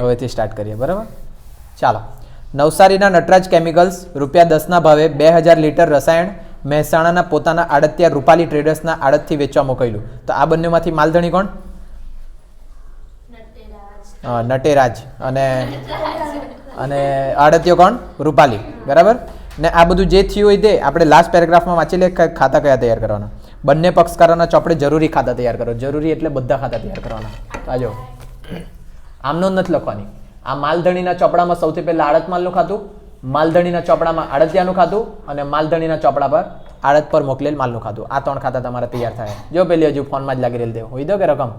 હવેથી સ્ટાર્ટ કરીએ બરાબર? ચાલો. નવસારીના નટરાજ કેમિકલ્સ રૂપિયા દસના ભાવે બે હજાર લીટર રસાયણ મહેસાણાના પોતાના આડતિયા રૂપાલી ટ્રેડર્સના આડતથી વેચવા મોકલ્યું. તો આ બંનેમાંથી માલધણી કોણ? નટેરાજ. અને અને આડતિયો કોણ? રૂપાલી. બરાબર? ને આ બધું જે થયું હોય તે આપણે લાસ્ટ પેરેગ્રાફમાં વાંચી લે ખાતા કયા તૈયાર કરવાના? બંને પક્ષકારોના ચોપડે જરૂરી ખાતા તૈયાર કરો. જરૂરી એટલે બધા ખાતા તૈયાર કરવાના. તો આ જો આમનો નથી લખવાની. આ માલધણીના ચોપડામાં સૌથી પહેલા આડત માલનું ખાતું, માલધણીના ચોપડામાં આડતિયાનું ખાતું અને માલધણીના ચોપડા પર આડત પર મોકલેલ માલનું ખાતું. આ ત્રણ ખાતા તમારે તૈયાર થાય. જો પેલી હજુ ફોનમાં જ લાગી રહેલ દેવ. હોય દો કે રકમ?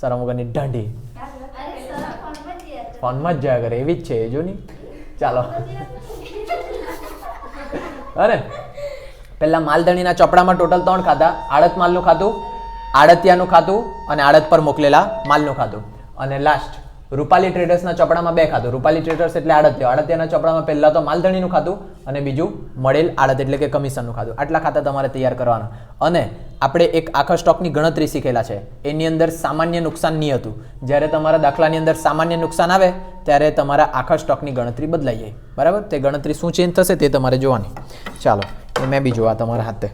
સર વગરની ઢંઢી. ફોનમાં જ જયા કરે. એવી જ છે જો ની. ચાલો. અરે, પહેલાં માલધણીના ચોપડામાં ટોટલ ત્રણ ખાતા. આડત માલનું ખાતું, આડતિયાનું ખાતું અને આડત પર મોકલેલા માલનું ખાતું. અને લાસ્ટ રૂપાલી ટ્રેડર્સના ચોપડામાં બે ખાતું રૂપાલી ટ્રેડર્સ એટલે આડત્ય. આડત્યના ચોપડામાં પહેલાં તો માલધણીનું ખાતું અને બીજું મળેલ આડત એટલે કે કમિશનનું ખાતું આટલા ખાતા તમારે તૈયાર કરવાના. અને આપણે એક આખા સ્ટોકની ગણતરી શીખેલા છે. એની અંદર સામાન્ય નુકસાન નહીં હતું. જ્યારે તમારા દાખલાની અંદર સામાન્ય નુકસાન આવે, ત્યારે તમારા આખા સ્ટોકની ગણતરી બદલાઈ જાય. બરાબર? તે ગણતરી શું ચેન્જ થશે તે તમારે જોવાની. ચાલો, એ મેં બી જોવા તમારા હાથે.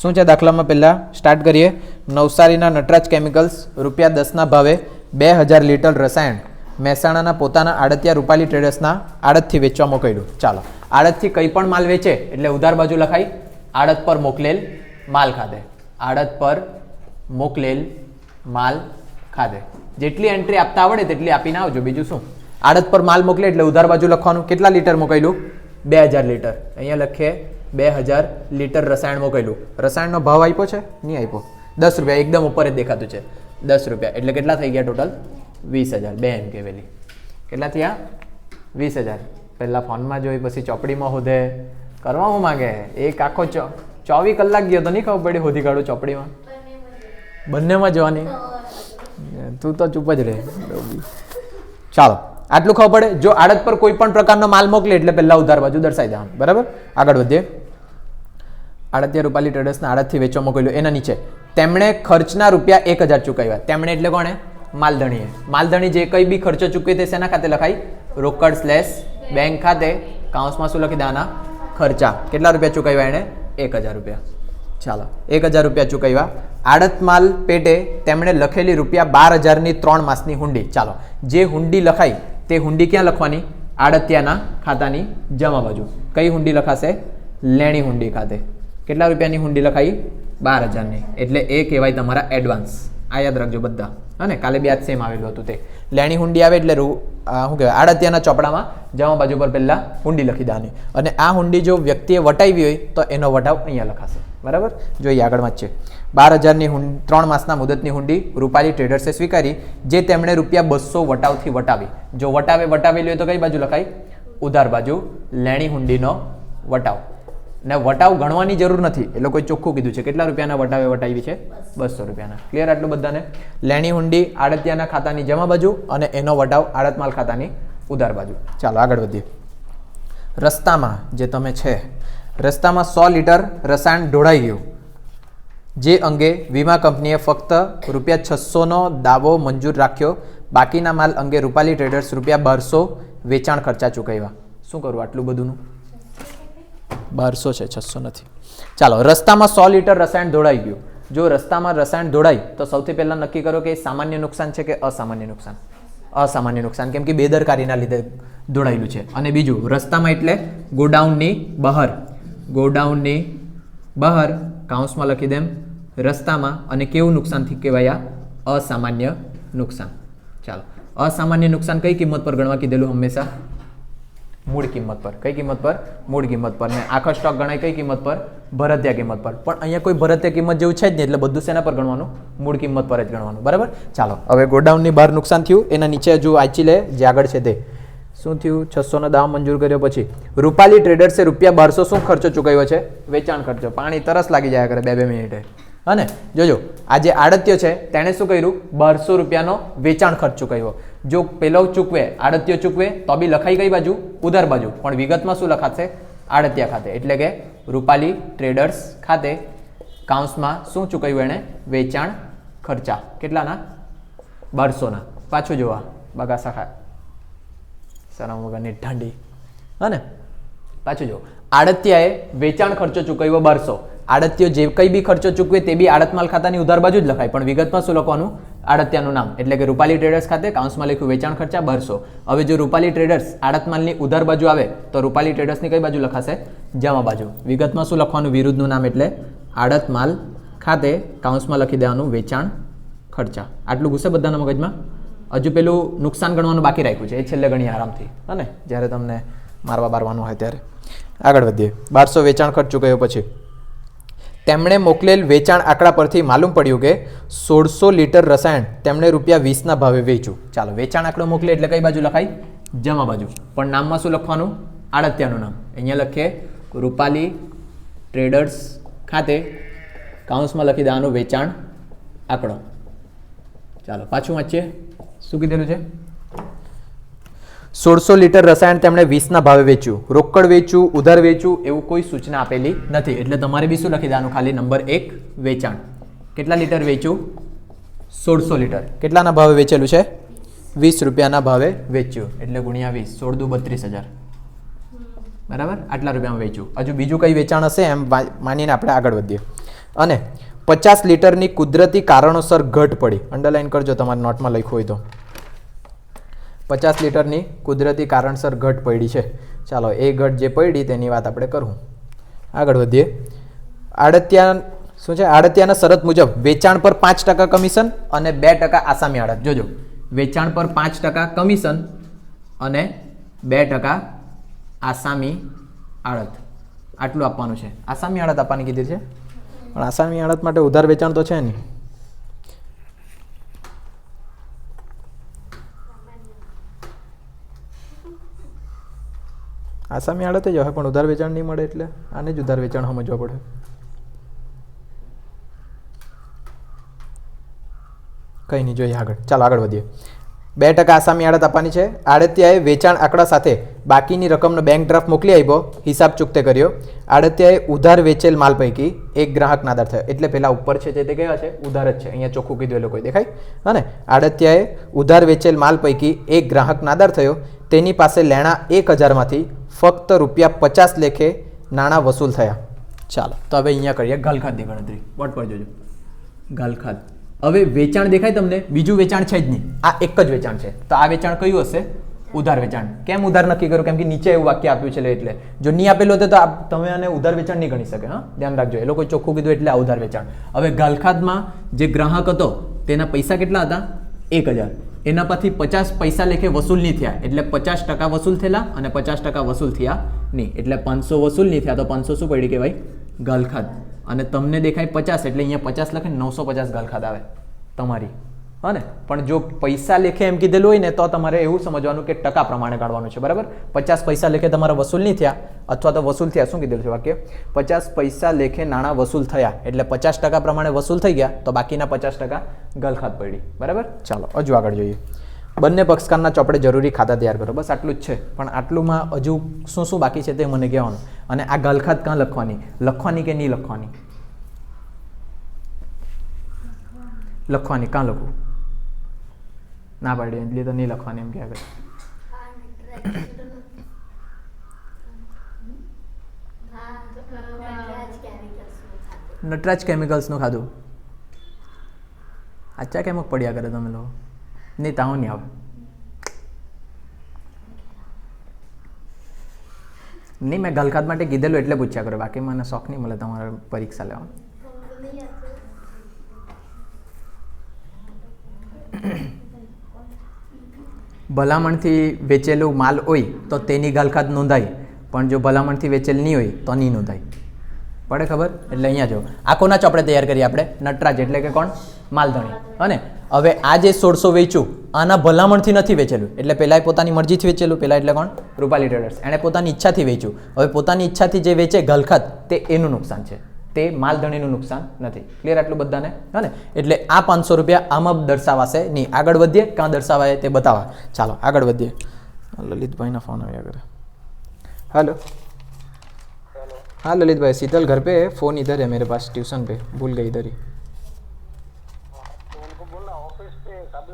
શું છે? દાખલામાં પહેલાં સ્ટાર્ટ કરીએ. નવસારીના નટરાજ કેમિકલ્સ રૂપિયા દસના ભાવે બે હજાર લીટર રસાયણ મહેસાણાના પોતાના આડતિયા રૂપાલી ટ્રેડર્સના આડતથી વેચવા મોકલ્યું. ચાલો, આડતથી કંઈ પણ માલ વેચે એટલે ઉધાર બાજુ લખાય આડત પર મોકલેલ માલ ખાતે આડત પર મોકલેલ માલ ખાતે જેટલી એન્ટ્રી આપતા આવડે તેટલી આપીને આવજો. બીજું શું? આડત પર માલ મોકલે એટલે ઉધાર બાજુ લખવાનું. કેટલા લીટર મોકલ્યું? બે હજાર લીટર. અહીંયા લખીએ, બે હજાર લીટર રસાયણ મોકલ્યું. રસાયણનો ભાવ આપ્યો છે? નહીં આપ્યો. દસ રૂપિયા. એકદમ ઉપર જ દેખાતું છે. દસ રૂપિયા. એટલે કેટલા થઈ ગયા ટોટલ વીસ હજાર. બે એમ કેવેલી કેટલા થયા? વીસ હજાર. પહેલાં ફોનમાં જોઈ, પછી ચોપડીમાં હોધે. કરવા હું માંગે? એક આખો ચો, ચોવીસ કલાક ગયો તો નહીં ખબર પડી હોધી કાઢું ચોપડીમાં? બંનેમાં જવાની? તું તો ચૂપ જ રહે. ચાલો, આટલું ખબર પડે. જો આડત પર કોઈ પણ પ્રકારનો માલ મોકલે એટલે પહેલાં ઉધાર બાજુ દર્શાવી દેવાનું. બરાબર? આગળ વધીએ. આડતિયા રૂપાલી ટ્રેડર્સના આડતથી વેચવા મોકલ્યું. એના નીચે. તેમણે ખર્ચના રૂપિયા એક હજાર ચૂકવ્યા. તેમણે એટલે કોણે? માલધણીએ. માલધણી જે કંઈ બી ખર્ચો ચૂકવે તે શેના ખાતે લખાય રોકડ સ્લેશ બેંક ખાતે. કાઉન્સમાં શું લખી દાના? ખર્ચા. કેટલા રૂપિયા ચૂકવ્યા એણે? એક હજાર રૂપિયા. ચાલો, એક હજાર રૂપિયા ચૂકવ્યા. આડત માલ પેટે તેમણે લખેલી રૂપિયા બાર હજારની ત્રણ માસની હુંડી. ચાલો, જે હુંડી લખાઈ તે હુંડી ક્યાં લખવાની? આડતિયાના ખાતાની જમા બાજુ. કઈ હુંડી લખાશે? લેણી હુંડી ખાતે. કેટલા રૂપિયાની હુંડી લખાઈ? બાર હજારની. એટલે એ કહેવાય તમારા એડવાન્સ આ યાદ રાખજો બધા. અને કાલે બી આજ સેમ આવેલું હતું તે. લેણી હુંડી આવે એટલે શું કહેવાય? આડતિયાના ચોપડામાં જમા બાજુ પર પહેલાં હુંડી લખી દેવાની. અને આ હુંડી જો વ્યક્તિએ વટાવી હોય તો એનો વટાવ અહીંયા લખાશે. બરાબર? જોઈએ જ છે. બાર હજારની હું ત્રણ માસના મુદતની હુંડી રૂપાલી ટ્રેડર્સે સ્વીકારી, જે તેમણે રૂપિયા બસો વટાવથી વટાવી. જો વટાવે, વટાવેલી હોય તો કઈ બાજુ લખાય? ઉધાર બાજુ લેણી હુંડીનો વટાવ. ને વટાવ ગણવાની જરૂર નથી. એ લોકોએ ચોખ્ખું કીધું છે. કેટલા રૂપિયાના વટાવે વટાવી છે? બસો રૂપિયાના. ક્લિયર આટલું બધાને? લેણી હુંડી આડતિયાના ખાતાની જમા બાજુ અને એનો વટાવ આડત માલ ખાતાની ઉધાર બાજુ. ચાલો, આગળ વધીએ. રસ્તામાં જે તમે છે, રસ્તામાં સો લીટર રસાયણ ઢોળાઈ ગયું. જે અંગે વીમા કંપનીએ ફક્ત રૂપિયા છસોનો દાવો મંજૂર રાખ્યો. બાકીના માલ અંગે રૂપાલી ટ્રેડર્સ રૂપિયા બારસો વેચાણ ખર્ચા ચૂકવ્યા. શું કરું આટલું બધુંનું? બારસો છે, છસો નથી. ચાલો, રસ્તામાં સો લીટર રસાયણ ધોળાઈ ગયું. જો રસ્તામાં રસાયણ ધોળાય તો સૌથી પહેલાં નક્કી કરો કે સામાન્ય નુકસાન છે કે અસામાન્ય નુકસાન? અસામાન્ય નુકસાન, કેમ કે બેદરકારીના લીધે ધોળાયેલું છે. અને બીજું, રસ્તામાં એટલે ગોડાઉનની બહાર ગોડાઉનની બહાર, કાઉન્સમાં લખી દેમ, રસ્તામાં, અને કેવું નુકસાનથી કહેવાય? અસામાન્ય નુકસાન. ચાલો, અસામાન્ય નુકસાન કઈ કિંમત પર ગણવા કીધેલું હંમેશા? મૂળ કિંમત પર. કઈ કિંમત પર? મૂળ કિંમત પર. ને આખો સ્ટોક ગણાય કઈ કિંમત પર? ભરતિયા કિંમત પર. પણ અહીંયા કોઈ ભરતિયા કિંમત જેવું છે જ નહીં, એટલે બધું શેના પર ગણવાનું? મૂળ કિંમત પર જ ગણવાનું. બરાબર? ચાલો, હવે ગોડાઉનની બહાર નુકસાન થયું, એના નીચે હજુ આચી લે, જે આગળ છે તે. શું થયું? છસોનો દાવ મંજૂર કર્યો પછી. રૂપાલી ટ્રેડર્સે રૂપિયા બારસો શું ખર્ચો ચૂકવ્યો છે? વેચાણ ખર્ચો. પાણી તરસ લાગી જાય કરે બે બે મિનિટે. અને, જોજો, આ જે આડત્યો છે, તેણે શું કર્યું? બારસો રૂપિયાનો વેચાણ ખર્ચ ચૂકવ્યો. જો પેલો ચૂકવે, આડત્યો ચૂકવે, તો બી લખાઈ ગઈ બાજુ? ઉધાર બાજુ. પણ વિગતમાં શું લખાશે? આડતિયા ખાતે. એટલે કે રૂપાલી ટ્રેડર્સ ખાતે કાઉન્સમાં શું ચૂકવ્યું એણે? વેચાણ ખર્ચા. કેટલાના? બારસોના. પાછું જોવા. બગાસા ખા સરામ વગરની ઠંડી હને પાછું જો આડત્યાએ વેચાણ ખર્ચો ચૂકવ્યો બારસો. આડતિયો જે કંઈ બી ખર્ચો ચૂકવે તે બી આડતમાલ ખાતાની ઉધાર બાજુ જ લખાય. પણ વિગતમાં શું લખવાનું? આડતિયાનું નામ. એટલે કે રૂપાલી ટ્રેડર્સ ખાતે કાઉન્સમાં લખ્યું, વેચાણ ખર્ચા બારસો. હવે જો રૂપાલી ટ્રેડર્સ આડત માલની ઉધાર બાજુ આવે, તો રૂપાલી ટ્રેડર્સની કઈ બાજુ લખાશે? જમા બાજુ. વિગતમાં શું લખવાનું? વિરુદ્ધનું નામ એટલે આડત માલ ખાતે કાઉન્સમાં લખી દેવાનું વેચાણ ખર્ચા. આટલું ગુસ્સે બધાના મગજમાં? હજુ પેલું નુકસાન ગણવાનું બાકી રાખ્યું છે. એ છેલ્લે ગણી આરામથી. હા ને? જ્યારે તમને મારવા બારવાનું હોય ત્યારે. આગળ વધીએ. બારસો વેચાણ ખર્ચ ચૂકવ્યો પછી? તેમણે મોકલેલ વેચાણ આંકડા પરથી માલુમ પડ્યું કે સોળસો લીટર રસાયણ તેમણે રૂપિયા વીસના ભાવે વેચ્યું. ચાલો, વેચાણ આંકડો મોકલે એટલે કઈ બાજુ લખાય? જમા બાજુ. પણ નામમાં શું લખવાનું? આડત્યાનું નામ. અહીંયા લખીએ, રૂપાલી ટ્રેડર્સ ખાતે કાઉન્સમાં લખી દેવાનું વેચાણ આંકડો. ચાલો, પાછું વાંચીએ. શું કીધેલું છે? સોળસો લીટર રસાયણ તેમણે વીસના ભાવે વેચ્યું. રોકડ વેચ્યું, ઉધાર વેચ્યું, એવું કોઈ સૂચના આપેલી નથી. એટલે તમારે બી શું લખી દેવાનું? ખાલી નંબર એક, વેચાણ. કેટલા લીટર વેચ્યું? સોળસો લીટર. કેટલાના ભાવે વેચેલું છે? વીસ રૂપિયાના ભાવે વેચ્યું. એટલે ગુણ્યા વીસ. સોળ દુ બત્રીસ હજાર. બરાબર? આટલા રૂપિયામાં વેચ્યું. હજુ બીજું કંઈ વેચાણ હશે એમ માનીને આપણે આગળ વધીએ. અને પચાસ લીટરની કુદરતી કારણોસર ઘટ પડી. અંડરલાઇન કરજો તમારે નોટમાં લખ્યું હોય તો. પચાસ લીટરની કુદરતી કારણસર ઘટ પડી છે. ચાલો, એ ઘટ જે પડી તેની વાત આપણે કરું. આગળ વધીએ. આડતિયા, શું છે? આડતિયાના શરત મુજબ વેચાણ પર પાંચ ટકા કમિશન અને બે ટકા આસામી આડત. જોજો. વેચાણ પર પાંચ ટકા કમિશન અને બે ટકા આસામી આડત. આટલું આપવાનું છે. આસામી આડત આપવાની કીધી છે? પણ આસામી આડત માટે ઉધાર વેચાણ તો છે નહીં. આસામી આડત જ હોય પણ ઉધાર વેચાણ નહીં મળે એટલે આને જ ઉધાર વેચાણ સમજવા પડે. કંઈ નહીં, જોઈએ આગળ. ચાલો આગળ વધીએ. બે ટકા આસામી આડત આપવાની છે. આડતિયાએ વેચાણ આંકડા સાથે બાકીની રકમનો બેંક ડ્રાફ્ટ મોકલી આપ્યો, હિસાબ ચૂકતે કર્યો. આડતિયાએ ઉધાર વેચેલ માલ પૈકી એક ગ્રાહક નાદાર થયો. એટલે પહેલાં ઉપર છે જે તે કયા છે? ઉધાર જ છે. અહીંયા ચોખ્ખું કીધું એ લોકોએ, દેખાય? અને આડત્યાએ ઉધાર વેચેલ માલ પૈકી એક ગ્રાહક નાદાર થયો. તેની પાસે લેણા એક હજારમાંથી ફક્ત રૂપિયા પચાસ લેખે નાણાં વસૂલ થયા. ચાલો, તો હવે અહીંયા કરીએ ગલખાદની ગણતરી. બોટ પર જોજો. ગલખાદ હવે વેચાણ દેખાય તમને? બીજું વેચાણ છે જ નહીં. આ એક જ વેચાણ છે. તો આ વેચાણ કયું હશે? ઉધાર વેચાણ. કેમ ઉધાર નક્કી કર્યું? કેમ કે નીચે એવું વાક્ય આપ્યું છે એટલે. જો નહીં આપેલું હતું તો તમે આને ઉધાર વેચાણ નહીં ગણી શકે, હા? ધ્યાન રાખજો. એ લોકો ચોખ્ખું કીધું એટલે આ ઉધાર વેચાણ. હવે ગાલખાદમાં જે ગ્રાહક હતો, તેના પૈસા કેટલા હતા? એક હજાર. એના પરથી પચાસ પૈસા લેખે વસૂલ નહીં થયા. એટલે પચાસ ટકા વસૂલ થયેલા અને પચાસ ટકા વસૂલ થયા નહીં. એટલે પાંચસો વસૂલ નહીં થયા તો પાંચસો શું પડી કહેવાય? ગાલખાત અને તમને દેખાય પચાસ, એટલે અહીંયા પચાસ લખે નવસો પચાસ ગાલખાત આવે. તમારી. હા ને? પણ જો પૈસા લેખે એમ કીધેલું હોય ને, તો તમારે એવું સમજવાનું કે ટકા પ્રમાણે કાઢવાનું છે, બરાબર? પચાસ પૈસા લેખે તમારા વસૂલ નહીં થયા, અથવા તો વસૂલ થયા, શું કીધેલું છે વાક્ય? પચાસ પૈસા લેખે નાણાં વસૂલ થયા, એટલે પચાસ ટકા પ્રમાણે વસૂલ થઈ ગયા, તો બાકીના પચાસ ટકા ગલખાત પડી. બરાબર? ચાલો, હજુ આગળ જોઈએ. બંને પક્ષકારના ચોપડે જરૂરી ખાતા તૈયાર કરો. બસ આટલું જ છે. પણ આટલુંમાં હજુ શું શું બાકી છે તે મને કહેવાનું. અને આ ગલખાત ક્યાં લખવાની? લખવાની કે નહીં લખવાની? લખવાની. કાં લખવું? ના પાડી એટલે તો નહીં લખવાની એમ કે આગળ. નટરાજ કેમિકલ્સનું ખાધું. આચા કેમ પડ્યા કરે તમે લોકો. નહીં તાવ નહીં આવે. નહીં મેં ગલકાત માટે કીધેલું એટલે પૂછ્યા કરો. બાકી મને શોખ નહીં મળે તમારે પરીક્ષા લેવાનો. ભલામણથી વેચેલું માલ હોય તો તેની ગાલખાત નોંધાય. પણ જો ભલામણથી વેચેલ નહીં હોય તો નહીં નોંધાય. પડે ખબર? એટલે અહીંયા જો. આ કોના ચોપડે તૈયાર કરીએ આપણે. નટરાજ એટલે કે કોણ? માલધણી. અને હવે આ જે સોળસો વેચ્યું, આના ભલામણથી નથી વેચેલું. એટલે પહેલાં પોતાની મરજીથી વેચેલું. પહેલાં એટલે કોણ? રૂપાલી ટ્રેડર્સ. એણે પોતાની ઈચ્છાથી વેચ્યું. હવે પોતાની ઈચ્છાથી જે વેચે ગલખત, તે એનું નુકસાન છે. તે માલધણીનું નુકસાન નથી ક્લિયર આટલું બધાને હા ને એટલે આ પાંચસો રૂપિયા આમાં દર્શાવાશે નહીં આગળ વધીએ કાં દર્શાવાય તે બતાવા ચાલો આગળ વધીએ લલિતભાઈના ફોન આવ્યા કરે हेलो हाँ ललित भाई शीतल घर पे है फ़ोन इधर है मेरे पास ट्यूशन पे भूल गई इधर ही तो उनको बोलना ऑफिस पे कभी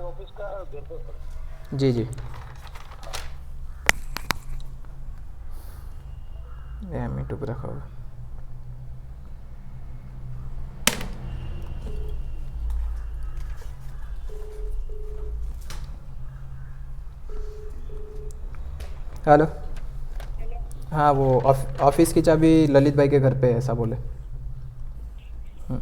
हेलो हाँ वो ऑफ- ऑफिस की चाबी ललित भाई के घर पे है ऐसा बोले हम्म.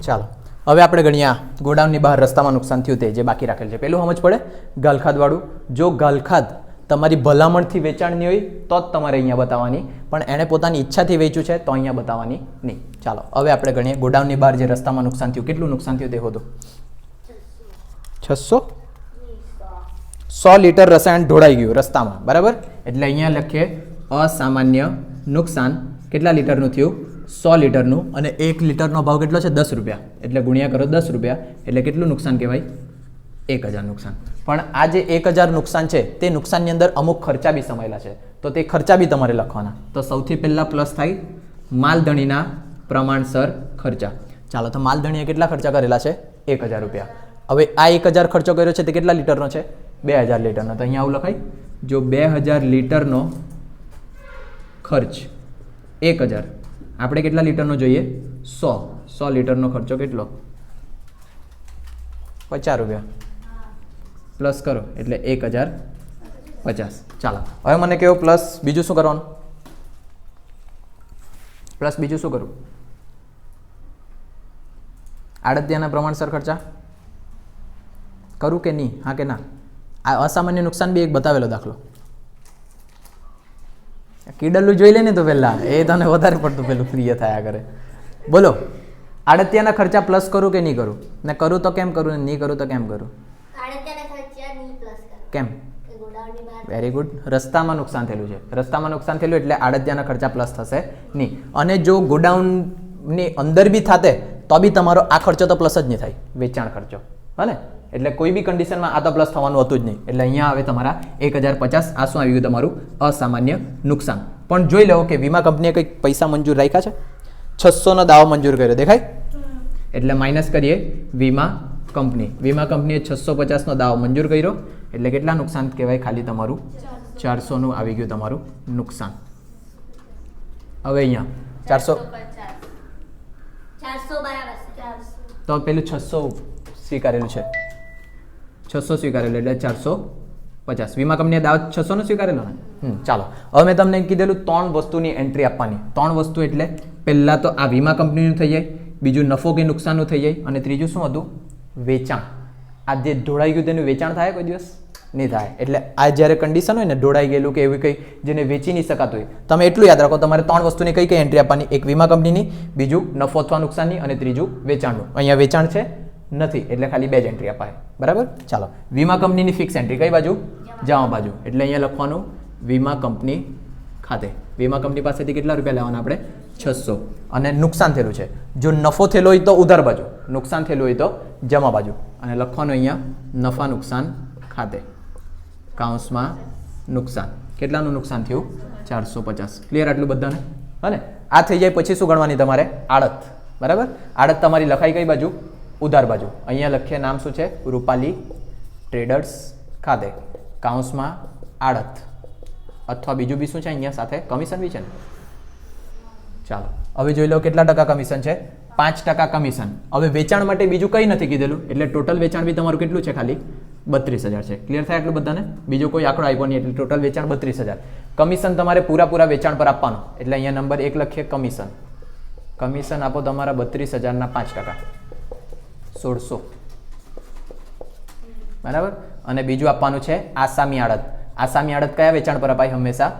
ચાલો હવે આપણે ગણીએ આ ગોડાઉનની બહાર રસ્તામાં નુકસાન થયું તે જે બાકી રાખેલ છે પેલું સમજ પડે ગાલખાદવાળું જો ગાલખાદ તમારી ભલામણથી વેચાણની હોય તો જ તમારે અહીંયા બતાવવાની પણ એણે પોતાની ઈચ્છાથી વેચ્યું છે તો અહીંયા બતાવવાની નહીં ચાલો હવે આપણે ગણીએ ગોડાઉનની બહાર જે રસ્તામાં નુકસાન થયું કેટલું નુકસાન થયું તે હોતું છસો સો લીટર રસાયણ ઢોળાઈ ગયું રસ્તામાં, બરાબર? એટલે અહીંયા લખીએ, અસામાન્ય નુકસાન કેટલા લીટરનું થયું? સો લીટરનું અને એક લીટરનો ભાવ કેટલો છે? દસ રૂપિયા. એટલે ગુણ્યા કરો દસ રૂપિયા, એટલે કેટલું નુકસાન કહેવાય? એક હજાર નુકસાન. પણ આ જે એક હજાર નુકસાન છે, તે નુકસાનની અંદર અમુક ખર્ચા બી સમાયેલા છે. તો તે ખર્ચા બી તમારે લખવાના. તો સૌથી પહેલાં પ્લસ થાય માલધણીના પ્રમાણસર ખર્ચા. ચાલો, તો માલધણીએ કેટલા ખર્ચા કરેલા છે? એક હજાર રૂપિયા. હવે આ એક હજાર ખર્ચો કર્યો છે, તે કેટલા લીટરનો છે? બે હજાર લીટરનો. તો અહીંયા આવું લખાય, જો બે હજાર લીટરનો ખર્ચ એક હજાર. આપણે કેટલા લીટરનો જોઈએ? સો. સો લીટરનો ખર્ચો કેટલો? પચાસ રૂપિયા. પ્લસ કરો, એટલે એક હજાર પચાસ. ચાલો. હવે મને કહો, પ્લસ બીજું શું કરવાનું? પ્લસ બીજું શું કરું? આડતિયાના પ્રમાણસર ખર્ચા? કરું કે નહીં? હા કે ના? આ અસામાન્ય નુકસાન બી એક બતાવેલો દાખલો. કીડલું જોઈ લે ને તો પહેલાં. એ તને વધારે પડતું પેલું પ્રિય થયા કરે બોલો આડતિયાના ખર્ચા પ્લસ કરું કે નહીં કરું? ને કરું તો કેમ કરું ને નહીં કરું તો કેમ કરું? કેમ? વેરી ગુડ રસ્તામાં નુકસાન થયેલું છે. રસ્તામાં નુકસાન થયેલું એટલે આડતિયાના ખર્ચા પ્લસ થશે નહીં. અને જો ગોડાઉનની અંદર બી થાતે તો બી તમારો આ ખર્ચો તો પ્લસ જ નહીં થાય. વેચાણ ખર્ચો. હને એટલે કોઈ બી કન્ડિશનમાં આ તો પ્લસ થવાનું હતું જ નહીં. એટલે અહીંયા આવે તમારા એક હજાર પચાસ. આ શું આવી ગયું તમારું? અસામાન્ય નુકસાન. પણ જોઈ લો કે વીમા કંપનીએ કંઈક પૈસા મંજૂર રાખ્યા છે? છસોનો દાવો મંજૂર કર્યો. દેખાય? એટલે માઇનસ કરીએ વીમા કંપની વીમા કંપનીએ છસો પચાસનો દાવો મંજૂર કર્યો. એટલે કેટલા નુકસાન કહેવાય? ખાલી તમારું ચારસોનું આવી ગયું તમારું નુકસાન. હવે અહીંયા ચારસો. તો પેલું છસો સ્વીકારેલું છે. છસો સ્વીકારેલું એટલે ચારસો પચાસ. વીમા કંપનીએ દાવો છસોનો સ્વીકારેલો? ને ચાલો. હવે મેં તમને કીધેલું ત્રણ વસ્તુની એન્ટ્રી આપવાની. ત્રણ વસ્તુ એટલે પહેલાં તો આ વીમા કંપનીનું થઈ જાય, બીજું નફો કે નુકસાનનું થઈ જાય, અને ત્રીજું શું હતું? વેચાણ. આ જે ઢોળાઈ ગયું તેનું વેચાણ થાય કોઈ દિવસ? નહીં થાય. એટલે આ જ્યારે કન્ડિશન હોય ને, ઢોળાઈ ગયેલું કે એવી કંઈ જેને વેચી નહીં શકાતું હોય, તમે એટલું યાદ રાખો, તમારે ત્રણ વસ્તુની કઈ કઈ એન્ટ્રી આપવાની? એક વીમા કંપનીની, બીજું નફો અથવા નુકસાનની, અને ત્રીજું વેચાણનું. અહીંયા વેચાણ છે નથી. એટલે ખાલી બે જ એન્ટ્રી અપાય. બરાબર? ચાલો. વીમા કંપનીની ફિક્સ એન્ટ્રી કઈ બાજુ? જમા બાજુ. એટલે અહીંયા લખવાનું વીમા કંપની ખાતે. વીમા કંપની પાસેથી કેટલા રૂપિયા લેવાના આપણે? છસો. અને નુકસાન થયેલું છે. જો નફો થયેલો હોય તો ઉધાર બાજુ. નુકસાન થયેલું હોય તો જમા બાજુ. અને લખવાનું અહીંયા નફા નુકસાન ખાતે. કાઉન્સમાં નુકસાન. કેટલાનું નુકસાન થયું? ચારસો પચાસ. ક્લિયર આટલું બધાને? હને આ થઈ જાય, પછી શું ગણવાની તમારે? આડત. બરાબર? આડત તમારી લખાઈ કઈ બાજુ? ઉધાર બાજુ. અહીંયા લખીએ નામ શું છે? રૂપાલી ટ્રેડર્સ ખાતે. કાઉન્સમાં આડત. અથવા બીજું બી શું છે અહીંયા સાથે? કમિશન બી છે ને? ચાલો. હવે જોઈ લો કેટલા ટકા કમિશન છે? પાંચ ટકા કમિશન. હવે વેચાણ માટે બીજું કંઈ નથી કીધેલું. એટલે ટોટલ વેચાણ બી તમારું કેટલું છે ખાલી? બત્રીસ હજાર છે. ક્લિયર થાય એટલું બધાને? બીજો કોઈ આંકડો આવ્યો નહીં એટલે ટોટલ વેચાણ બત્રીસ હજાર. કમિશન તમારે પૂરા પૂરા વેચાણ પર આપવાનું. એટલે અહીંયા નંબર એક લખીએ કમિશન. કમિશન આપો તમારા બત્રીસ હજારના પાંચ ટકા. સોળસો. બરાબર? અને બીજું આપવાનું છે આસામી આડત આસામી આડત કયા વેચાણ પર અપાય? હંમેશા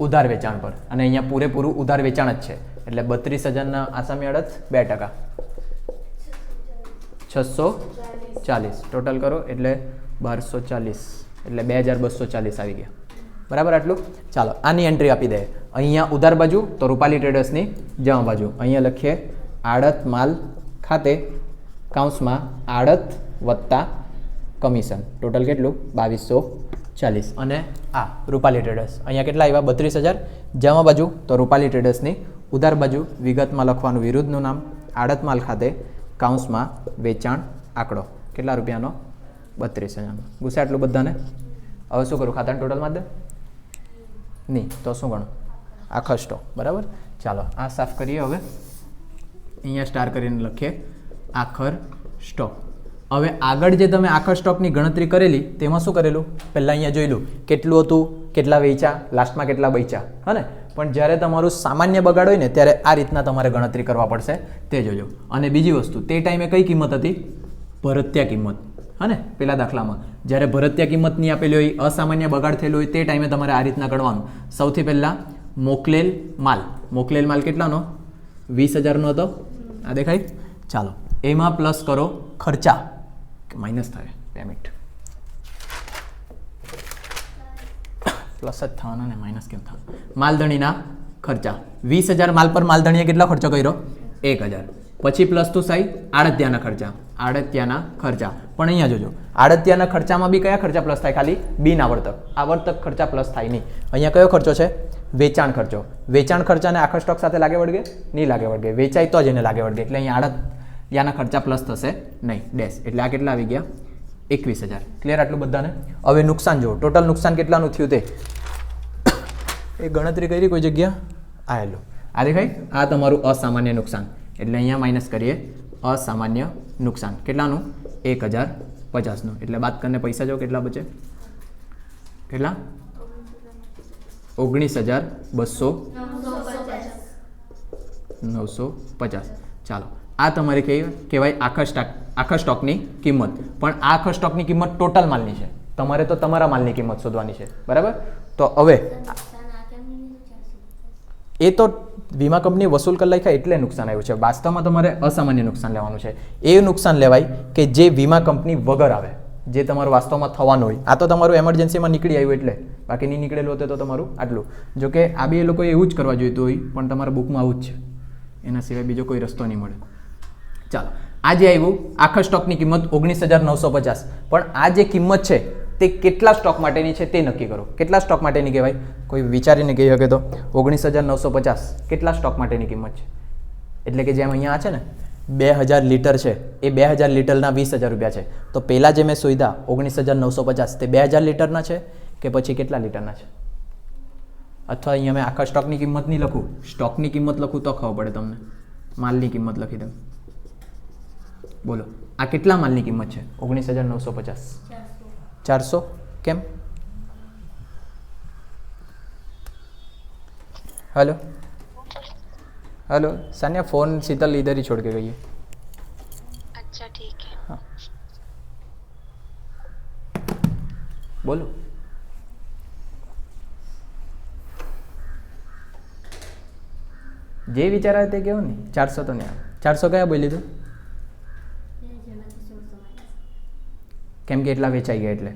ઉધાર વેચાણ પર. અને અહીંયા પૂરેપૂરું ઉધાર વેચાણ જ છે. એટલે બત્રીસ હજારના આસામી આડત બે ટકા. છસો ચાલીસ. ટોટલ કરો એટલે બારસો ચાલીસ. એટલે બે હજાર બસો ચાલીસ આવી ગયા. બરાબર આટલું? ચાલો, આની એન્ટ્રી આપી દે. અહીંયા ઉધાર બાજુ તો રૂપાલી ટ્રેડર્સની જમા બાજુ. અહીંયા લખીએ આડત માલ ખાતે કાઉન્સમાં આડત વત્તા કમિશન. ટોટલ કેટલું? બાવીસો ચાલીસ. અને આ, રૂપાલી ટ્રેડર્સ અહીંયા કેટલા આવ્યા? બત્રીસ હજાર. જમા બાજુ, તો રૂપાલી ટ્રેડર્સની ઉધાર બાજુ, વિગતમાં લખવાનું વિરુદ્ધનું નામ, આડત માલ ખાતે કાઉન્સમાં વેચાણ આંકડો. કેટલા રૂપિયાનો? બત્રીસ હજારનો. ગુસ્સે આટલું બધાને? હવે શું કરું? ખાતાનું ટોટલમાં દે? નહીં. તો શું ગણું? આ ખસ્ટો બરાબર? ચાલો, આ સાફ કરીએ હવે. અહીંયા સ્ટાર કરીને લખીએ. આખર સ્ટોક હવે આગળ જે તમે આખર સ્ટોકની ગણતરી કરેલી, તેમાં શું કરેલું? પહેલાં અહીંયા જોયેલું કેટલું હતું, કેટલા વેચ્યા, લાસ્ટમાં કેટલા વેચ્યા હને પણ જ્યારે તમારું સામાન્ય બગાડ હોય ને, ત્યારે આ રીતના તમારે ગણતરી કરવા પડશે, તે જોજો. અને બીજી વસ્તુ, તે ટાઈમે કઈ કિંમત હતી? ભરત્યા કિંમત હને ને? પેલા દાખલામાં. જ્યારે ભરત્યા કિંમત નહીં આપેલી હોય, અસામાન્ય બગાડ થયેલો હોય, તે ટાઈમે તમારે આ રીતના ગણવાનું સૌથી પહેલાં મોકલેલ માલ. મોકલેલ માલ કેટલાનો? વીસ હજારનો હતો? આ દેખાય? ચાલો. એમાં પ્લસ કરો ખર્ચા. કે માઇનસ થાય. પેમેન્ટ પ્લસ જ થવાના ને માઇનસ કેમ થવાનું? માલધણીના ખર્ચા. વીસ હજાર માલ પર માલધણીએ કેટલો ખર્ચો કર્યો? એક હજાર. પછી પ્લસ ટુ સાઈ આડત્યાના ખર્ચા. આડત્યાના ખર્ચા. પણ અહીંયા જોજો. આડત્યાના ખર્ચામાં બી કયા ખર્ચા પ્લસ થાય ખાલી? બિન આવર્તક આવર્તક ખર્ચા પ્લસ થાય નહીં. અહીંયા કયો ખર્ચો છે? વેચાણ ખર્ચો. વેચાણ ખર્ચાને આખા સ્ટોક સાથે લાગે વળગે? નહીં લાગે વળગે. વેચાય તો જ એને લાગે વળગે. એટલે અહીંયા આડત્યાના ખર્ચા પ્લસ થશે? નહીં ડેશ એટલે આ કેટલા આવી ગયા? એકવીસ હજાર. ક્લિયર આટલું બધાને? હવે નુકસાન જુઓ. ટોટલ નુકસાન કેટલાનું થયું તે? એ ગણતરી કરી કોઈ જગ્યા? આવેલું આ દેખાય? આ તમારું અસામાન્ય નુકસાન. એટલે અહીંયા માઇનસ કરીએ. અસામાન્ય નુકસાન. કેટલાનું? એક હજાર પચાસનું. એટલે બાદ કરીને પૈસા જો કેટલા બચે. કેટલા? ઓગણીસ હજાર બસો નવસો પચાસ. ચાલો. આ તમારી કહેવાય આખા સ્ટોક આખા સ્ટોકની કિંમત. પણ આ આખા સ્ટોકની કિંમત ટોટલ માલની છે. તમારે તો તમારા માલની કિંમત શોધવાની છે. બરાબર? તો હવે એ તો વીમા કંપની વસૂલ કરી લખ્યા એટલે નુકસાન આવ્યું છે. વાસ્તવમાં તમારે અસામાન્ય નુકસાન લેવાનું છે. એ નુકસાન લેવાય કે જે વીમા કંપની વગર આવે. જે તમારું વાસ્તવમાં થવાનું હોય. આ તો તમારું એમરજન્સીમાં નીકળી આવ્યું એટલે. બાકી નહીં નીકળેલું હોતે તો તમારું આટલું. જો કે આ બી લોકોએ એવું જ કરવા જોઈતું હોય, પણ તમારા બુકમાં આવું જ છે. એના સિવાય બીજો કોઈ રસ્તો નહીં મળે. ચાલો, આજે આવ્યું આખા સ્ટોકની કિંમત ઓગણીસ હજાર નવસો પચાસ. પણ આ જે કિંમત છે, તે કેટલા સ્ટોક માટેની છે તે નક્કી કરો. કેટલા સ્ટોક માટેની કહેવાય? કોઈ વિચારીને કહી શકે તો. ઓગણીસ હજાર નવસો પચાસ કેટલા સ્ટોક માટેની કિંમત છે? એટલે કે જેમ અહીંયા છે ને, બે હજાર લીટર છે, એ બે હજાર લીટરના વીસ હજાર રૂપિયા છે. તો પહેલાં જે મેં સુવિધા ઓગણીસ હજાર નવસો પચાસ, તે બે હજાર લીટરના છે કે પછી કેટલા લીટરના છે? અથવા અહીંયા મેં આખા સ્ટોકની કિંમત નહીં લખું. સ્ટોકની કિંમત લખું તો ખબર પડે તમને. માલની કિંમત લખી દઉં. બોલો આ કેટલા માલની કિંમત છે ઓગણીસ હજાર નવસો પચાસ ચારસો ચારસો કેમ hello hello Sania phone Sheetal इधर ही छोड़ के गई है अच्छा ठीक है બોલો જે વિચાર આવે તે કેવો ને ચારસો તો નહીં આવે ચારસો કયા બોલી તું કેમ કે એટલા વેચાઈ ગયા એટલે.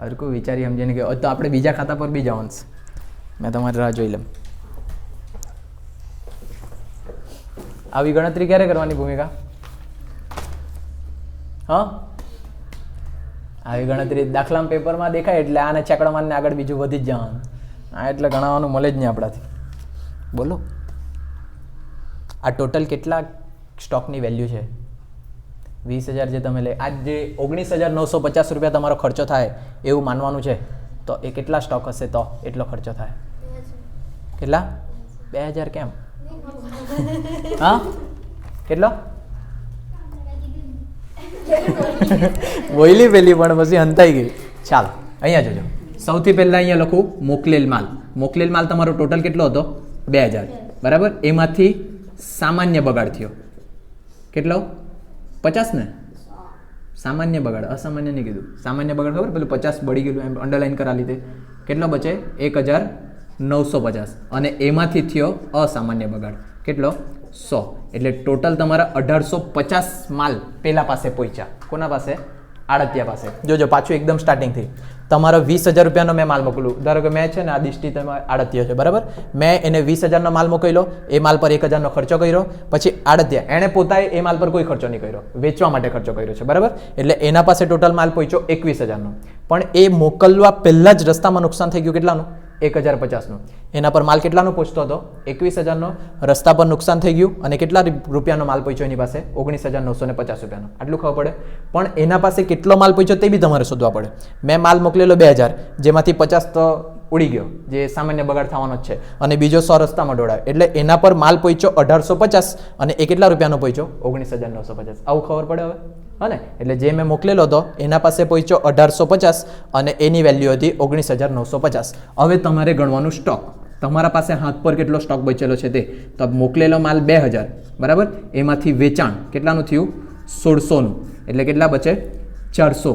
હરકું વિચારી સમજીને કે તો આપણે બીજા ખાતા પર બી જવાનું મેં તમારી રાહ જોઈ લઉં. આવી ગણતરી ક્યારે કરવાની ભૂમિકા? હા? આવી ગણતરી દાખલામાં પેપરમાં દેખાય એટલે આને ચેકડો મારને આગળ બીજું વધી જ જવાનું. આ એટલે ગણાવવાનું મળે જ નહીં આપણાથી. બોલો. આ ટોટલ કેટલા સ્ટોકની વેલ્યુ છે? વીસ હજાર જે તમે લે આજ જે ઓગણીસ હજાર નવસો પચાસ રૂપિયા તમારો ખર્ચો થાય એવું માનવાનું છે, તો એ કેટલા સ્ટોક હશે તો એટલો ખર્ચો થાય? કેટલા? બે હજાર કેમ? હા? કેટલો? બોયલી પેલી પણ પછી હંતાઈ ગઈ. ચાલ, અહીંયા જોજો. સૌથી પહેલાં અહીંયા લખું મોકલેલ માલ. મોકલેલ માલ તમારો ટોટલ કેટલો હતો? બે હજાર. બરાબર? એમાંથી સામાન્ય બગાડ થયો. કેટલો? પચાસ ને? સામાન્ય બગાડ, અસામાન્ય નહીં કીધું. સામાન્ય બગાડ ખબર? પેલું પચાસ બળી ગયેલું એમ અંડરલાઈન કરા લીધે. કેટલો બચે? એક હજાર નવસો પચાસ. અને એમાંથી થયો અસામાન્ય બગાડ. કેટલો? સો. એટલે ટોટલ તમારા અઢારસો પચાસ માલ પેલા પાસે પહોંચ્યા. કોના પાસે? આડતિયા પાસે. જોજો, પાછું એકદમ સ્ટાર્ટિંગથી તમારો વીસ હજાર રૂપિયાનો મેં માલ મોકલું. ધારો કે મેં છે ને આ દિષ્ટિ તમે આડતિયો છે, બરાબર? મેં એને વીસ હજારનો માલ મોકલ્યો, એ માલ પર એક હજારનો ખર્ચો કર્યો, પછી આડતિયા. એણે પોતાએ એ માલ પર કોઈ ખર્ચો નહીં કર્યો. વેચવા માટે ખર્ચો કર્યો છે, બરાબર? એટલે એના પાસે ટોટલ માલ પહોંચ્યો એકવીસ હજારનો. પણ એ મોકલવા પહેલાં જ રસ્તામાં નુકસાન થઈ ગયું કેટલાનું? એક હજાર પચાસનો. એના પર માલ કેટલાનો પહોંચતો હતો? એકવીસ હજારનો. રસ્તા પર નુકસાન થઈ ગયું અને કેટલા રૂપ- રૂપિયાનો માલ પહોંચ્યો એની પાસે? ઓગણીસ હજાર નવસો ને પચાસ રૂપિયાનો. આટલું ખબર પડે. પણ એના પાસે કેટલો માલ પહોંચ્યો તે બી તમારે શોધવા પડે. મેં માલ મોકલેલો બે હજાર, જેમાંથી પચાસ તો ઉડી ગયો, જે સામાન્ય બગાડ થવાનો જ છે. અને બીજો સો રસ્તામાં દોડાયો. એટલે એના પર માલ પહોંચ્યો અઢારસો પચાસ અને એ કેટલા રૂપિયાનો પહોંચ્યો ઓગણીસ હજાર નવસો પચાસ. આવું ખબર પડે હવે? હને એટલે જે મેં મોકલેલો હતો, એના પાસે પહોંચ્યો અઢારસો પચાસ અને એની વેલ્યુ હતી ઓગણીસ હજાર નવસો પચાસ. હવે તમારે ગણવાનું સ્ટોક તમારા પાસે હાથ પર કેટલો સ્ટોક બચેલો છે તે? તો મોકલેલો માલ બે હજાર. બરાબર? એમાંથી વેચાણ કેટલાનું થયું? સોળસોનું. એટલે કેટલા બચે? ચારસો.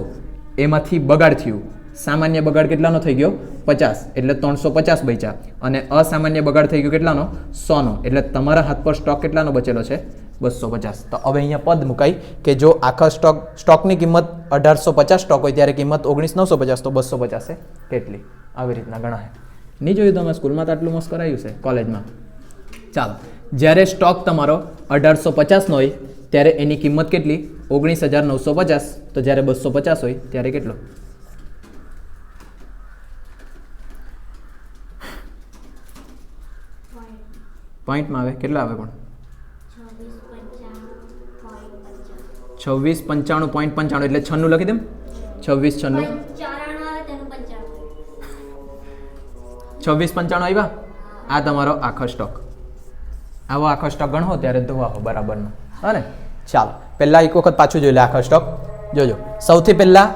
એમાંથી બગાડ થયું. સામાન્ય બગાડ કેટલાનો થઈ ગયો? પચાસ. એટલે ત્રણસો પચાસ બચ્યા. અને અસામાન્ય બગાડ થઈ ગયો કેટલાનો? સોનો. એટલે તમારા હાથ પર સ્ટોક કેટલાનો બચેલો છે? બસો પચાસ. તો હવે અહીંયા પદ મુકાય કે જો આખા સ્ટોક સ્ટોકની કિંમત અઢારસો પચાસ સ્ટોક હોય ત્યારે કિંમત ઓગણીસ નવસો પચાસ. તો બસો પચાસે કેટલી? આવી રીતના ગણાય. નહીં જોયું તમે સ્કૂલમાં તો આટલું મસ્ત કરાયું છે, કોલેજમાં? ચાલો. જ્યારે સ્ટોક તમારો અઢારસો પચાસનો હોય, ત્યારે એની કિંમત કેટલી? ઓગણીસ હજાર નવસો પચાસ. તો જ્યારે બસો પચાસ હોય, ત્યારે કેટલો પોઈન્ટ પોઈન્ટમાં આવે? કેટલા આવે પણ? છવ્વીસ પંચાણું પોઈન્ટ પંચાણું, એટલે છન્નું લખી દેમ. છવ્વીસ છન્નું. છવ્વીસ પંચાણું આવ્યા? આ તમારો આખો સ્ટોક આવો આખો સ્ટોક ગણો ત્યારે ધોવાહો બરાબરનો. હા ને ચાલો, પહેલાં એક વખત પાછું જોઈ લે આખો સ્ટોક જોજો. સૌથી પહેલાં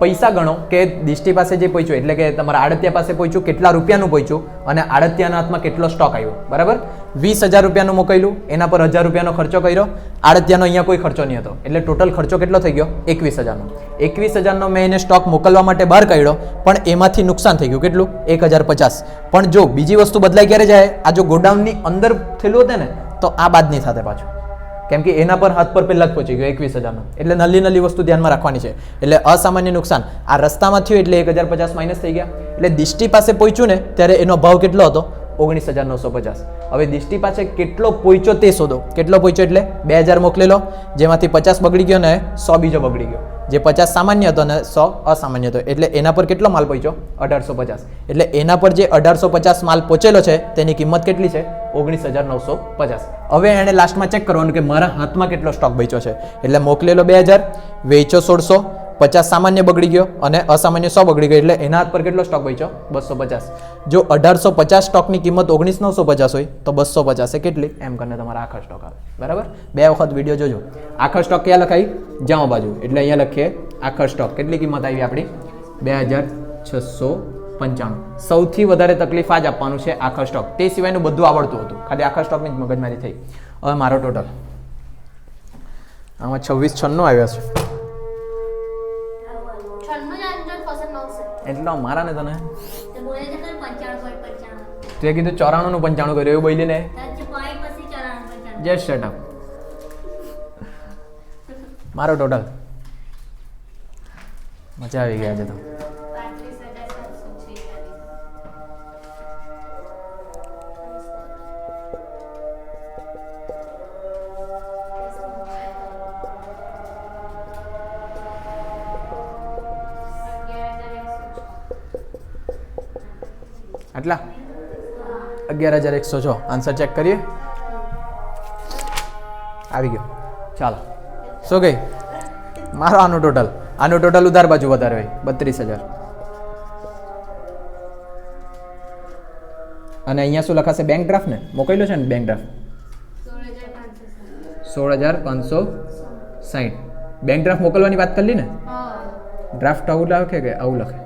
પૈસા ગણો કે દિષ્ટિ પાસે જે પહોંચ્યું, એટલે કે તમારા આડતિયા પાસે પહોંચ્યું, કેટલા રૂપિયાનું પહોંચ્યું અને આડતિયાના હાથમાં કેટલો સ્ટોક આવ્યો, બરાબર? વીસ હજાર રૂપિયાનું મોકલ્યું, એના પર હજાર રૂપિયાનો ખર્ચો કર્યો, આડતિયાનો અહીંયા કોઈ ખર્ચો નહીં હતો, એટલે ટોટલ ખર્ચો કેટલો થઈ ગયો? એકવીસ હજારનો. એકવીસ હજારનો મેં એને સ્ટોક મોકલવા માટે બહાર કાઢ્યો, પણ એમાંથી નુકસાન થઈ ગયું, કેટલું? એક હજાર પચાસ. પણ જો બીજી વસ્તુ બદલાઈ ક્યારે જાય? આ જો ગોડાઉનની અંદર થયેલું હતું ને, તો આ બાદ નહીં થતે પાછું. કેમ કે એના પર હાથ પર પહેલાં જ પહોંચી ગયો, એકવીસ હજારનો. એટલે નલ્લી નલ્લી વસ્તુ ધ્યાનમાં રાખવાની છે. એટલે અસામાન્ય નુકસાન. આ રસ્તામાં થયું એટલે એક હજાર પચાસ માઇનસ થઈ ગયા. એટલે દિષ્ટિ પાસે પહોંચ્યું ને, ત્યારે એનો ભાવ કેટલો હતો? ઓગણીસ હજાર નવસો પચાસ. હવે દિષ્ટિ પાસે કેટલો પોઈચો તે શોધો. કેટલો પોઈચો એટલે? બે હજાર મોકલેલો જેમાંથી પચાસ બગડી ગયો ને સો બીજો બગડી ગયો. જે પચાસ સામાન્ય હતો ને સો અસામાન્ય હતો. એટલે એના પર કેટલો માલ પહોંચ્યો? અઢારસો પચાસ. એટલે એના પર જે અઢારસો પચાસ માલ પહોંચેલો છે, તેની કિંમત કેટલી છે? ઓગણીસ હજાર નવસો પચાસ. હવે એણે લાસ્ટમાં ચેક કરવાનું કે મારા હાથમાં કેટલો સ્ટોક બચ્યો છે. એટલે મોકલેલો બે હજાર, વેચો સોળસો પચાસ સામાન્ય બગડી ગયો અને અસામાન્ય સો બગડી ગયો. એટલે એના હાથ પર કેટલો સ્ટોક બચ્યો? બસો પચાસ. જો અઢારસો પચાસ સ્ટોકની કિંમત ઓગણીસ નવસો પચાસ હોય, તો બસો પચાસે કેટલી? એમ કરીને તમારા આખા સ્ટોક આવે. બરાબર? બે વખત વીડિયો જોજો. આખા સ્ટોક ક્યાં લખાય જાઓ બાજુ. એટલે અહીંયા લખીએ, આખા સ્ટોક કેટલી કિંમત આવી આપણી? બે હજાર છસો પંચાણું. સૌથી વધારે તકલીફ આ જ આપવાનું છે આખા સ્ટોક તે સિવાયનું બધું આવડતું હતું. ખાલી આખા સ્ટોકની જ મગજમારી થઈ. હવે મારો ટોટલ આમાં છવ્વીસ છન્નું આવ્યા છે. એટલો મારા ને તને? તો કીધું ચોરાણું નું પંચાણું કર્યું એવું બોલી ને જસ્ટ શટ અપ મારો ટોટલ મજા આવી ગયા છે તો. આટલા અગિયાર હજાર એકસો છ આન્સર ચેક કરીએ. આવી ગયો. ચાલો. શું ગઈ મારો આનું ટોટલ આનું ટોટલ ઉધાર બાજુ વધારે હોય. બત્રીસ હજાર. અને અહીંયા શું લખાશે? બેંક ડ્રાફ્ટ ને? મોકલ્યો છે ને બેંક ડ્રાફ્ટ સોળ હજાર પાંચસો સાહીઠ બેંક ડ્રાફ્ટ મોકલવાની વાત કરી ને? ડ્રાફ્ટ આવું લખે કે આવું લખે?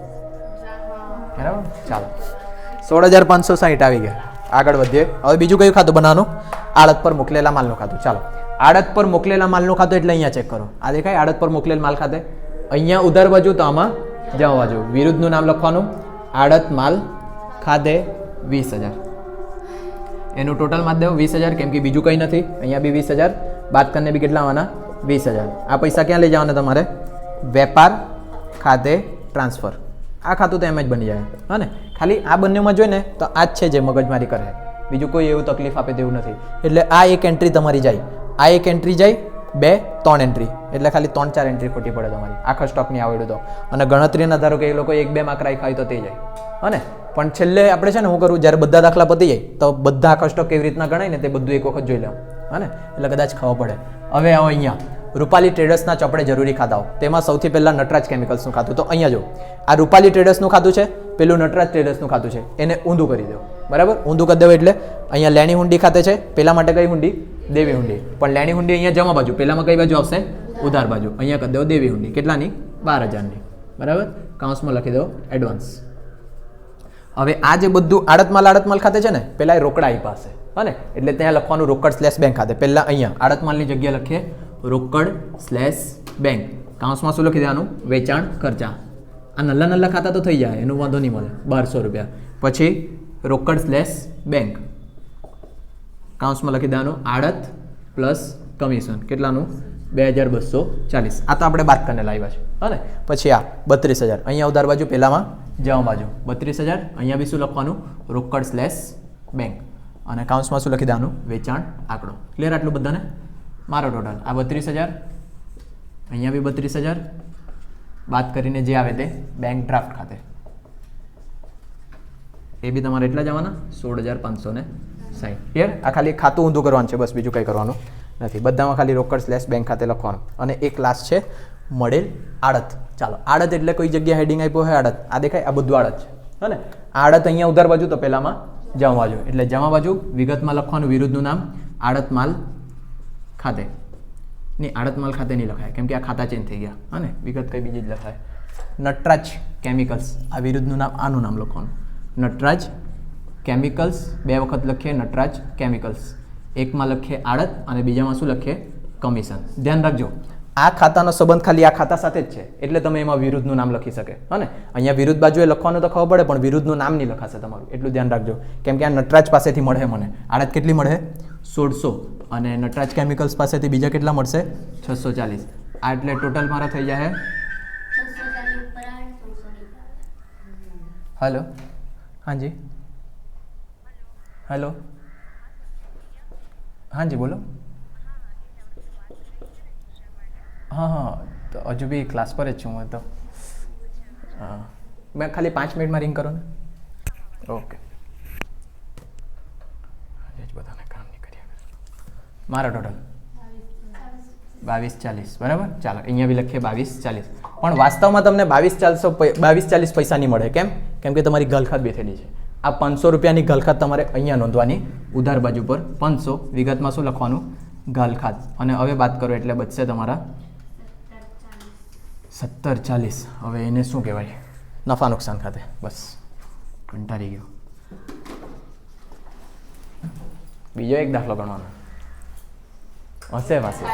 બરાબર? ચાલો. સોળ હજાર પાંચસો સાહીઠ આવી ગયા. આગળ વધીએ. હવે બીજું કયું ખાતું બનાવવાનું? આડત પર મોકલેલા માલનું ખાતું. ચાલો. આડત પર મોકલેલા માલનું ખાતું એટલે અહીંયા ચેક કરો. આ દેખાય આડત પર મોકલેલ માલ ખાતે? અહીંયા ઉધાર બાજુ તો આમાં જવા બાજુ. વિરુદ્ધનું નામ લખવાનું. આડત માલ ખાતે વીસ હજાર. એનું ટોટલ માધ્યમ વીસ હજાર, કેમ કે બીજું કંઈ નથી. અહીંયા બી વીસ હજાર. બાદ કરીને બી કેટલા આવવાના? વીસ હજાર. આ પૈસા ક્યાં લઈ જવાના તમારે? વેપાર ખાતે ટ્રાન્સફર. આ ખાતું તો એમ જ બની જાય. હા ને? ખાલી આ બંનેમાં જોઈને તો આ જ છે જે મગજમારી કરે. બીજું કોઈ એવું તકલીફ આપે તેવું નથી. એટલે આ એક એન્ટ્રી તમારી જાય. આ એક એન્ટ્રી જાય, બે, ત્રણ એન્ટ્રી એટલે ખાલી ત્રણ, ચાર એન્ટ્રી ખોટી પડે તમારી. આખા સ્ટોકની આવડ્યું તો. અને ગણતરીના ધારો કે એ લોકો એક, બે માર્ક રાખ્યા હોય તો તે જાય. હા ને? પણ છેલ્લે આપણે છે ને હું કરું, જ્યારે બધા દાખલા પતી જાય, તો બધા આખા સ્ટોક કેવી રીતના ગણાય ને તે બધું એક વખત જોઈ લઉં હા ને? એટલે કદાચ ખબર પડે. હવે આવો અહીંયા. રૂપાલી ટ્રેડર્સના ચોપડે જરૂરી ખાતાઓ. તેમાં સૌથી પહેલાં નટરાજ કેમિકલ્સનું ખાતું. તો અહીંયા જો, આ રૂપાલી ટ્રેડર્સનું ખાતું છે, પેલું નટરાજ ટ્રેડર્સનું ખાતું છે. એને ઊંધું કરી દો. બરાબર? ઊંધું કરી દેવું એટલે અહીંયા લેણી હુંડી ખાતે છે. પેલા માટે કઈ હુંડી? દેવી હુંડી. પણ લેણી હુંડી અહીંયા જમા બાજુ. પેલામાં કઈ બાજુ આવશે? ઉધાર બાજુ. અહીંયા કરી દો દેવી હુંડી. કેટલાની? બાર હજારની. બરાબર? કાઉન્સમાં લખી દો એડવાન્સ હવે આ જે બધું આડતમાલ આડતમાલ ખાતે છે ને પહેલાં એ રોકડા આપ્યા હશે હા ને? એટલે ત્યાં લખવાનું રોકડ સ્લેશ બેંક ખાતે. પહેલાં અહીંયા આડતમાલની જગ્યા લખીએ. રોકડ સ્લેશ બેંક કાઉન્સમાં શું લખી દેવાનું? વેચાણ ખર્ચા. આ નલ્લા નલ્લા ખાતા તો થઈ જાય, એનું વાંધો નહીં મળે. બારસો રૂપિયા. પછી રોકડ સ્લેશ બેંક કાઉન્સમાં લખી દેવાનું આડત પ્લસ કમિશન કેટલાનું? બે હજાર બસો ચાલીસ. આ તો આપણે બાદ કરીને લાવ્યા છે. હા પછી આ બત્રીસ હજાર. અહીંયા ઉધાર બાજુ, પહેલામાં જવા બાજુ. બત્રીસ હજાર, અહીંયા બી શું લખવાનું? રોકડ સ્લેશ બેંક અને કાઉન્સમાં શું લખી દેવાનું? વેચાણ આંકડો. ક્લિયર આટલું બધાને? મારો ટોટલ આ બત્રીસ હજાર. અહીંયા બી બત્રીસ હજાર. બાદ કરીને જે આવે તે બેંક ડ્રાફ્ટ ખાતે. એ બી તમારે એટલા જવાના સોળ હજાર પાંચસો ને સાહીઠ ક્લિયર આ ખાલી ખાતું ઊંધું કરવાનું છે, બસ બીજું કંઈ કરવાનું નથી. બધામાં ખાલી રોકડ સ્લેશ બેંક ખાતે લખવાનું. અને એક લાસ્ટ છે, મળેલ આડત. ચાલો, આડત એટલે કોઈ જગ્યાએ હેડિંગ આપ્યો હોય આડત. આ દેખાય, આ બધું આડત છે. હા આડત અહીંયા ઉધાર બાજુ તો પહેલામાં જમા બાજુ એટલે જમા બાજુ વિગતમાં લખવાનું વિરુદ્ધનું નામ, આડત માલ ખાતે. નહીં આડત માલ ખાતે નહીં લખાય, કેમ કે આ ખાતા ચેન્જ થઈ ગયા. હા ને? વિગત કઈ બીજી જ લખાય. નટરાજ કેમિકલ્સ આ વિરુદ્ધનું નામ, આનું નામ લખવાનું. નટરાજ કેમિકલ્સ બે વખત લખીએ નટરાજ કેમિકલ્સ એકમાં લખીએ આડત અને બીજામાં શું લખીએ? કમિશન ધ્યાન રાખજો. આ ખાતાનો સંબંધ ખાલી આ ખાતા સાથે જ છે. એટલે તમે એમાં વિરુદ્ધનું નામ લખી શકે. હા અહીંયા વિરુદ્ધ બાજુએ લખવાનું તો ખબર પડે, પણ વિરુદ્ધનું નામ નહીં લખાશે તમારું. એટલું ધ્યાન રાખજો. કેમ કે આ નટરાજ પાસેથી મળે મને. આડત કેટલી મળે? સોળસો. અને નટરાજ કેમિકલ્સ પાસેથી બીજા કેટલા મળશે? છસો ચાલીસ. આ એટલે ટોટલ મારા થઈ જાય હલો. હાજી. હલો. હાજી બોલો. હા હા. હજુ બી ક્લાસ પર જ છું હું તો. હા. મેં ખાલી પાંચ મિનિટમાં રિંગ કરો ને. ઓકે મારા ટોટલ બાવીસ ચાલીસ. બરાબર? ચાલો, અહીંયા બી લખીએ બાવીસ ચાલીસ. પણ વાસ્તવમાં તમને બાવીસ ચાલીસો બાવીસ ચાલીસ પૈસા નહીં મળે. કેમ? કેમ કે તમારી ગલખાત બેઠેલી છે. આ પાંચસો રૂપિયાની ગલખાત તમારે અહીંયા નોંધવાની. ઉધાર બાજુ પર પાંચસો. વિગતમાં શું લખવાનું? ગલખાત. અને હવે વાત કરો એટલે બચશે તમારા સત્તર ચાલીસ. હવે એને શું કહેવાય? નફા નુકસાન ખાતે. બસ. કંટાળી ગયો. બીજો એક દાખલો ગણવાનો. હશે પાસે